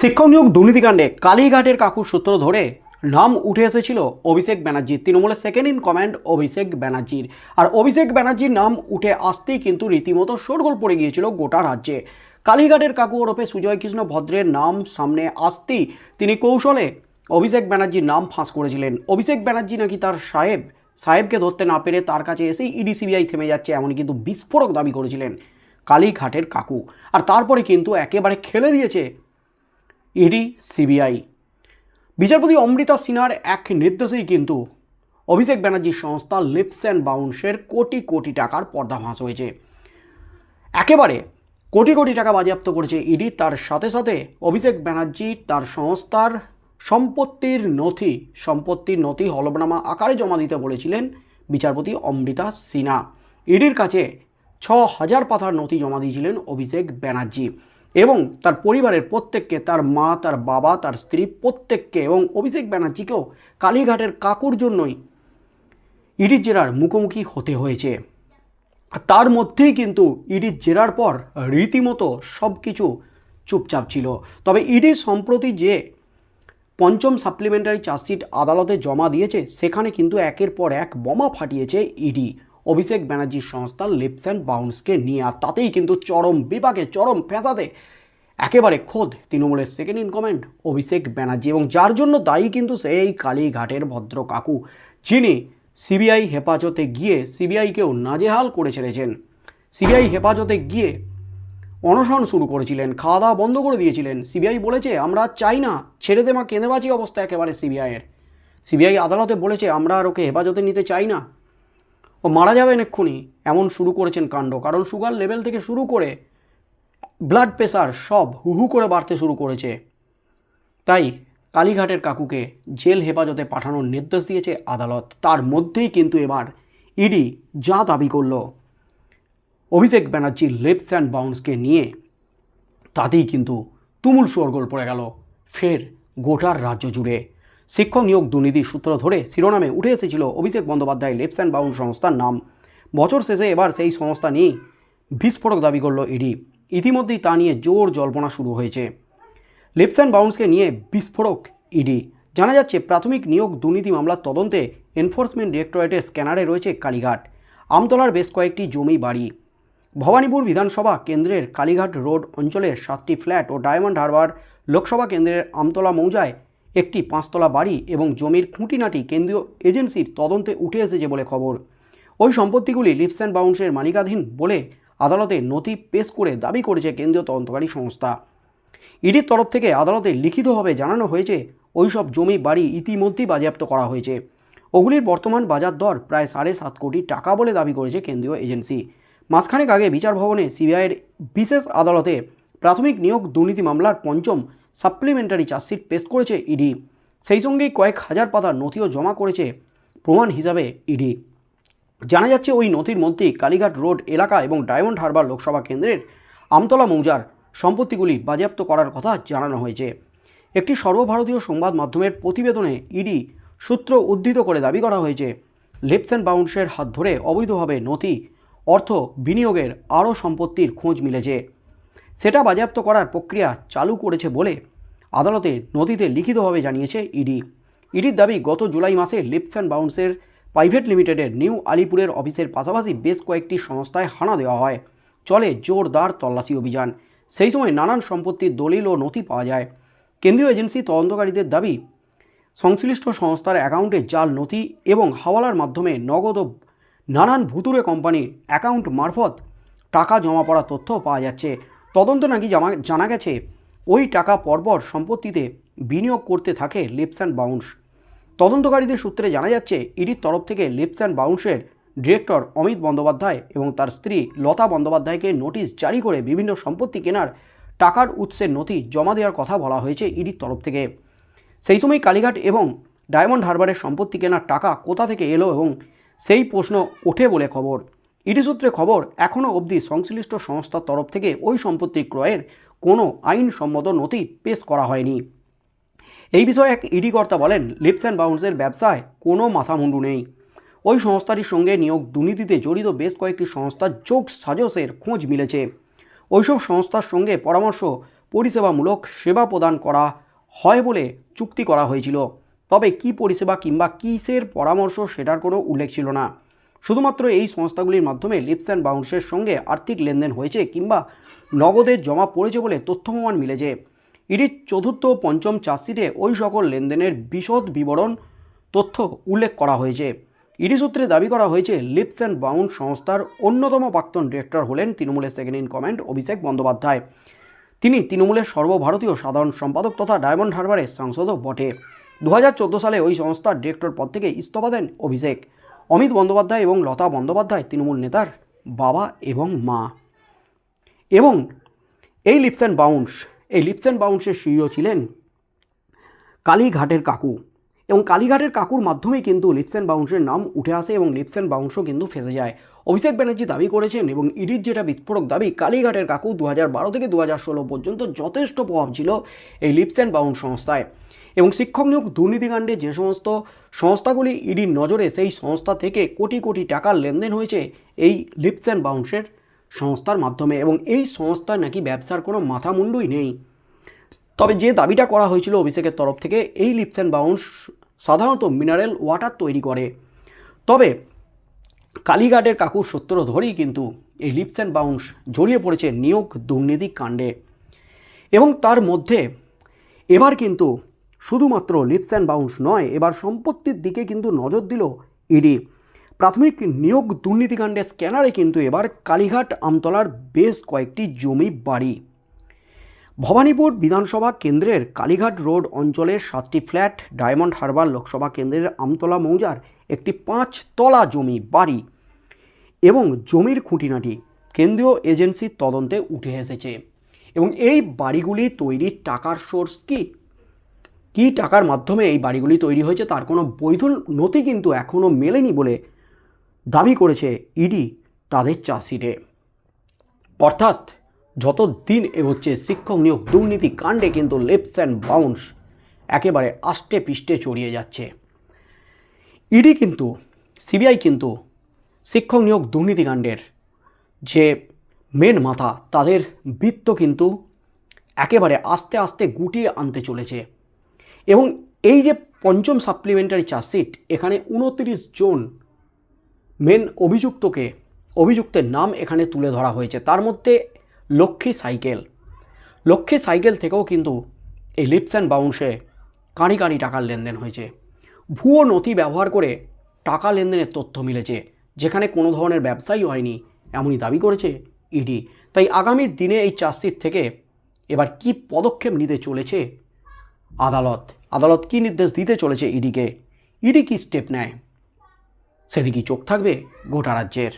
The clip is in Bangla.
শিক্ষক নিয়োগ দুর্নীতিকাণ্ডে কালীঘাটের কাকুর সূত্র ধরে নাম উঠে এসেছিল অভিষেক ব্যানার্জির। তৃণমূলের সেকেন্ড ইন কমান্ড অভিষেক ব্যানার্জির। আর অভিষেক ব্যানার্জির নাম উঠে আসতেই কিন্তু রীতিমতো শোরগোল পড়ে গিয়েছিল গোটা রাজ্যে। কালীঘাটের কাকু ওরফে সুজয় কৃষ্ণ ভদ্রের নাম সামনে আসতেই তিনি কৌশলে অভিষেক ব্যানার্জির নাম ফাঁস করেছিলেন। অভিষেক ব্যানার্জি নাকি তার সাহেব, সাহেবকে ধরতে না পেরে তার কাছে এসেই ইডি সিবিআই থেমে যাচ্ছে এমন কিন্তু বিস্ফোরক দাবি করেছিলেন কালীঘাটের কাকু। আর তারপরে কিন্তু একেবারে খেলে দিয়েছে ইডি সিবিআই। বিচারপতি অমৃতা সিনহার এক নির্দেশেই কিন্তু অভিষেক ব্যানার্জির সংস্থা লিপস অ্যান্ড বাউন্সের কোটি কোটি টাকার পর্দাফাঁস হয়েছে। একেবারে কোটি কোটি টাকা বাজেয়াপ্ত করেছে ইডি তার সাথে সাথে অভিষেক ব্যানার্জি তার সংস্থার সম্পত্তির নথি সম্পত্তির নথি হলফনামা আকারে জমা দিতে বলেছিলেন বিচারপতি অমৃতা সিনহা। ইডির কাছে ছ হাজার পাতার নথি জমা দিয়েছিলেন অভিষেক ব্যানার্জি। এবং তার পরিবারের প্রত্যেককে, তার মা, তার বাবা, তার স্ত্রী প্রত্যেককে এবং অভিষেক ব্যানার্জিকেও কালীঘাটের কাকুর জন্যই ইডির জেরার মুখোমুখি হতে হয়েছে। তার মধ্যেই কিন্তু ইডির জেরার পর রীতিমতো সব কিছু চুপচাপ ছিল। তবে ইডি সম্প্রতি যে পঞ্চম সাপ্লিমেন্টারি চার্জশিট আদালতে জমা দিয়েছে, সেখানে কিন্তু একের পর এক বোমা ফাটিয়েছে ইডি। অভিষেক ব্যানার্জির সংস্থা লিপস অ্যান্ড বাউন্সকে নিয়ে, আর তাতেই কিন্তু চরম বিভাগে চরম ফেঁসাতে একেবারে খোদ তৃণমূলের second in command Abhishek Banerjee. এবং যার জন্য দায়ী কিন্তু সেই কালীঘাটের ভদ্র কাকু, যিনি সিবিআই হেফাজতে গিয়ে সিবিআইকেও নাজেহাল করে ছেড়েছেন। সিবিআই হেফাজতে গিয়ে অনশন শুরু করেছিলেন খাওয়া দাওয়া বন্ধ করে দিয়েছিলেন। সিবিআই বলেছে, আমরা চাই না, ছেড়ে দেমা কেঁদেবাজি অবস্থা একেবারে সিবিআইয়ের। সিবিআই আদালতে বলেছে, আমরা আর ওকে হেফাজতে নিতে চাই না। ও মারা যাবেন এক্ষুনি, এমন শুরু করেছেন কাণ্ড। কারণ সুগার লেভেল থেকে শুরু করে ব্লাড প্রেশার সব হুহু করে বাড়তে শুরু করেছে। তাই কালীঘাটের কাকুকে জেল হেফাজতে পাঠানোর নির্দেশ দিয়েছে আদালত। তার মধ্যেই কিন্তু এবার ইডি যা দাবি করল। অভিষেক ব্যানার্জির লেপস অ্যান্ড বাউন্সকে নিয়ে তাতেই কিন্তু তুমুল শোরগোল পড়ে গেল। ফের গোটার রাজ্য জুড়ে। শিক্ষক নিয়োগ দুর্নীতির সূত্র ধরে শিরোনামে উঠে এসেছিল Abhishek Bandyopadhyay leaps and bounds সংস্থার নাম। বছর শেষে এবার সেই সংস্থা নিয়েই বিস্ফোরক দাবি করল ইডি। ইতিমধ্যেই তা নিয়ে জোর জল্পনা শুরু হয়েছে। লিপস অ্যান্ড বাউন্সকে নিয়ে বিস্ফোরক ইডি। জানা যাচ্ছে, প্রাথমিক নিয়োগ দুর্নীতি মামলার তদন্তে এনফোর্সমেন্ট ডিরেক্টরেটের স্ক্যানারে রয়েছে কালীঘাট। আমতলার বেশ কয়েকটি জমি বাড়ি। ভবানীপুর বিধানসভা কেন্দ্রের কালীঘাট রোড অঞ্চলের সাতটি ফ্ল্যাট ও ডায়মন্ড হারবার লোকসভা কেন্দ্রের আমতলা মৌজায় একটি পাঁচতলা বাড়ি এবং জমির খুঁটিনাটি কেন্দ্রীয় এজেন্সির তদন্তে উঠে এসেছে বলে খবর। ওই সম্পত্তিগুলি লিপস অ্যান্ড বাউন্সের মালিকাধীন বলে আদালতে নথি পেশ করে দাবি করেছে কেন্দ্রীয় তদন্তকারী সংস্থা। ইডির তরফ থেকে আদালতে লিখিতভাবে জানানো হয়েছে, ওইসব জমি বাড়ি ইতিমধ্যেই বাজেয়াপ্ত করা হয়েছে। ওগুলির বর্তমান বাজার দর প্রায় সাড়ে সাত কোটি টাকা বলে দাবি করেছে কেন্দ্রীয় এজেন্সি। মাসখানেক আগে বিচার ভবনে সিবিআইয়ের বিশেষ আদালতে প্রাথমিক নিয়োগ দুর্নীতি মামলার পঞ্চম সাপ্লিমেন্টারি চার্জশিট পেশ করেছে ইডি সেই সঙ্গেই কয়েক হাজার পাতার নথিও জমা করেছে প্রমাণ হিসাবে ইডি জানা যাচ্ছে ওই নথির মধ্যেই কালীঘাট রোড এলাকা এবং ডায়মন্ড হারবার লোকসভা কেন্দ্রের আমতলা মৌজার সম্পত্তিগুলি বাজেয়াপ্ত করার কথা জানানো হয়েছে। একটি সর্বভারতীয় সংবাদ মাধ্যমের প্রতিবেদনে ইডি সূত্র উদ্ধৃত করে দাবি করা হয়েছে, লেপস অ্যান্ড বাউন্সের হাত ধরে অবৈধভাবে নথি, অর্থ বিনিয়োগের আরও সম্পত্তির খোঁজ মিলেছে। সেটা বাজেয়াপ্ত করার প্রক্রিয়া চালু করেছে বলে আদালতে নথিতে লিখিতভাবে জানিয়েছে ইডি। ইডির দাবি গত জুলাই মাসে লিপস অ্যান্ড বাউন্সের প্রাইভেট লিমিটেডের নিউ আলিপুরের অফিসের পাশাপাশি বেশ কয়েকটি সংস্থায় হানা দেওয়া হয়। চলে জোরদার তল্লাশি অভিযান। সেই সময় নানান সম্পত্তির দলিল ও নথি পাওয়া যায়। কেন্দ্রীয় এজেন্সি তদন্তকারীদের দাবি, সংশ্লিষ্ট সংস্থার অ্যাকাউন্টে জাল নথি এবং হাওয়ালার মাধ্যমে নগদ ও নানান ভুতুরে কোম্পানির অ্যাকাউন্ট মারফত টাকা জমা পড়া তথ্য পাওয়া যাচ্ছে। তদন্ত নাকি জানা গেছে? ওই টাকা পরপর সম্পত্তিতে বিনিয়োগ করতে থাকে লিপস অ্যান্ড বাউন্স। তদন্তকারীদের সূত্রে জানা যাচ্ছে, ইডির তরফ থেকে লিপস অ্যান্ড বাউন্সের ডিরেক্টর অমিত বন্দ্যোপাধ্যায় এবং তার স্ত্রী লতা বন্দ্যোপাধ্যায়কে নোটিশ জারি করে বিভিন্ন সম্পত্তি কেনার টাকার উৎসের নথি জমা দেওয়ার কথা বলা হয়েছে ইডির তরফ থেকে। সেই সময় কালীঘাট এবং ডায়মন্ড হারবারের সম্পত্তি কেনার টাকা কোথা থেকে এলো এবং সেই প্রশ্ন ওঠে বলে খবর। ইডি সূত্রে খবর এখনও অবধি সংশ্লিষ্ট সংস্থার তরফ থেকে ওই সম্পত্তি ক্রয়ের কোনো আইনসম্মত নথি পেশ করা হয়নি। এই বিষয়ে এক ইডি কর্তা বলেন, লিপস অ্যান্ড বাউন্সের ব্যবসায় কোনো মাথামুন্ডু নেই। ওই সংস্থাটির সঙ্গে নিয়োগ দুর্নীতিতে জড়িত বেশ কয়েকটি সংস্থার যোগ সাজসের খোঁজ মিলেছে। ওইসব সংস্থার সঙ্গে পরামর্শ, পরিষেবামূলক সেবা প্রদান করা হয় বলে চুক্তি করা হয়েছিল। তবে কি পরিষেবা কিংবা কিসের পরামর্শ সেটার কোনো উল্লেখ ছিল না। শুধুমাত্র এই সংস্থাগুলির মাধ্যমে লিপস অ্যান্ড বাউন্সের সঙ্গে আর্থিক লেনদেন হয়েছে কিংবা নগদের জমা পড়েছে বলে তথ্য প্রমাণ মিলেছে। ইডির চতুর্থ ও পঞ্চম চার্জশিটে ওই সকল লেনদেনের বিশদ বিবরণ তথ্য উল্লেখ করা হয়েছে। ইডি সূত্রে দাবি করা হয়েছে লিপস অ্যান্ড বাউন্ড সংস্থার অন্যতম প্রাক্তন ডিরেক্টর হলেন তৃণমূলের second in command Abhishek Bandyopadhyay. তিনি তৃণমূলের সর্বভারতীয় সাধারণ সম্পাদক তথা ডায়মন্ড হারবারের সাংসদও বটে। দু হাজার চোদ্দ সালে ওই সংস্থার ডিরেক্টর পদ থেকে ইস্তফা দেন অভিষেক। অমিত বন্দ্যোপাধ্যায় এবং লতা বন্দ্যোপাধ্যায় তৃণমূল নেতার বাবা এবং মা। এবং এই লিপস অ্যান্ড বাউন্স, এই লিপস অ্যান্ড বাউন্সের সিইও ছিলেন কালীঘাটের কাকু। এবং কালীঘাটের কাকুর মাধ্যমেই কিন্তু লিপস অ্যান্ড বাউন্সের নাম উঠে আসে এবং লিপস অ্যান্ড বাউন্সও কিন্তু ফেসে যায়। অভিষেক ব্যানার্জি দাবি করেছেন এবং ইডির যেটা বিস্ফোরক দাবি, কালীঘাটের কাকু দু থেকে দু পর্যন্ত যথেষ্ট প্রভাব ছিল এই লিপস অ্যান্ড বাউন্স সংস্থায়। এবং শিক্ষক নিয়োগ দুর্নীতিকাণ্ডে যে সমস্ত সংস্থাগুলি ইডির নজরে সেই সংস্থা থেকে কোটি কোটি টাকার লেনদেন হয়েছে, এই লিপস অ্যান্ড বাউন্সের সংস্থার মাধ্যমে এবং এই সংস্থার নাকি ব্যবসার কোনো মাথা মুন্ডুই নেই। তবে যে দাবিটা করা হয়েছিল অভিষেকের তরফ থেকে, এই লিপস অ্যান্ড বাউন্স সাধারণত মিনারেল ওয়াটার তৈরি করে। তবে কালীঘাটের কাকুর সত্তর ধরেই কিন্তু এই লিপস অ্যান্ড বাউন্স জড়িয়ে পড়েছে নিয়োগ দুর্নীতি কাণ্ডে এবং তার মধ্যে এবার কিন্তু শুধুমাত্র লিপস অ্যান্ড বাউন্স নয়, এবার সম্পত্তির দিকে কিন্তু নজর দিল ইডি প্রাথমিক নিয়োগ দুর্নীতিকাণ্ডের স্ক্যানারে কিন্তু এবার কালীঘাট আমতলার বেশ কয়েকটি জমি বাড়ি। ভবানীপুর বিধানসভা কেন্দ্রের কালীঘাট রোড অঞ্চলের সাতটি ফ্ল্যাট, ডায়মন্ড হারবার লোকসভা কেন্দ্রের আমতলা মৌজার একটি পাঁচ তলা জমি বাড়ি এবং জমির খুঁটিনাটি কেন্দ্রীয় এজেন্সির তদন্তে উঠে এসেছে। এবং এই বাড়িগুলি তৈরির টাকার সোর্স কি? কী টাকার মাধ্যমে এই বাড়িগুলি তৈরি হয়েছে তার কোনো বৈধ নথি কিন্তু এখনও মেলেনি বলে দাবি করেছে ইডি তাদের চাষিরে অর্থাৎ যত দিন এগোচ্ছে, শিক্ষক নিয়োগ দুর্নীতি কাণ্ডে কিন্তু লেপস অ্যান্ড বাউন্স একেবারে আষ্টে পিষ্টে চড়িয়ে যাচ্ছে। ইডি কিন্তু, সিবিআই কিন্তু শিক্ষক নিয়োগ দুর্নীতিকাণ্ডের যে মেন মাথা, তাদের বৃত্ত কিন্তু একেবারে আস্তে আস্তে গুটিয়ে আনতে চলেছে। এবং এই যে পঞ্চম সাপ্লিমেন্টারি চার্জশিট, এখানে উনত্রিশ জন মেন অভিযুক্তকে, অভিযুক্তের নাম এখানে তুলে ধরা হয়েছে। তার মধ্যে লক্ষ্মী সাইকেল। লক্ষ্মী সাইকেল থেকেও কিন্তু এই লিপস অ্যান্ড বাউন্সে কাঁড়ি কাঁড়ি টাকার লেনদেন হয়েছে। ভুয়ো নথি ব্যবহার করে টাকা লেনদেনের তথ্য মিলেছে, যেখানে কোনো ধরনের ব্যবসাই হয়নি এমনই দাবি করেছে ইডি তাই আগামী দিনে এই চার্জশিট থেকে এবার কি পদক্ষেপ নিতে চলেছে আদালত। আদালত কি নির্দেশ দিতে চলেছে ইডিকে? ইডি কি স্টেপ নেয়? সেদিকেই চোখ থাকবে গোটা রাজ্যের।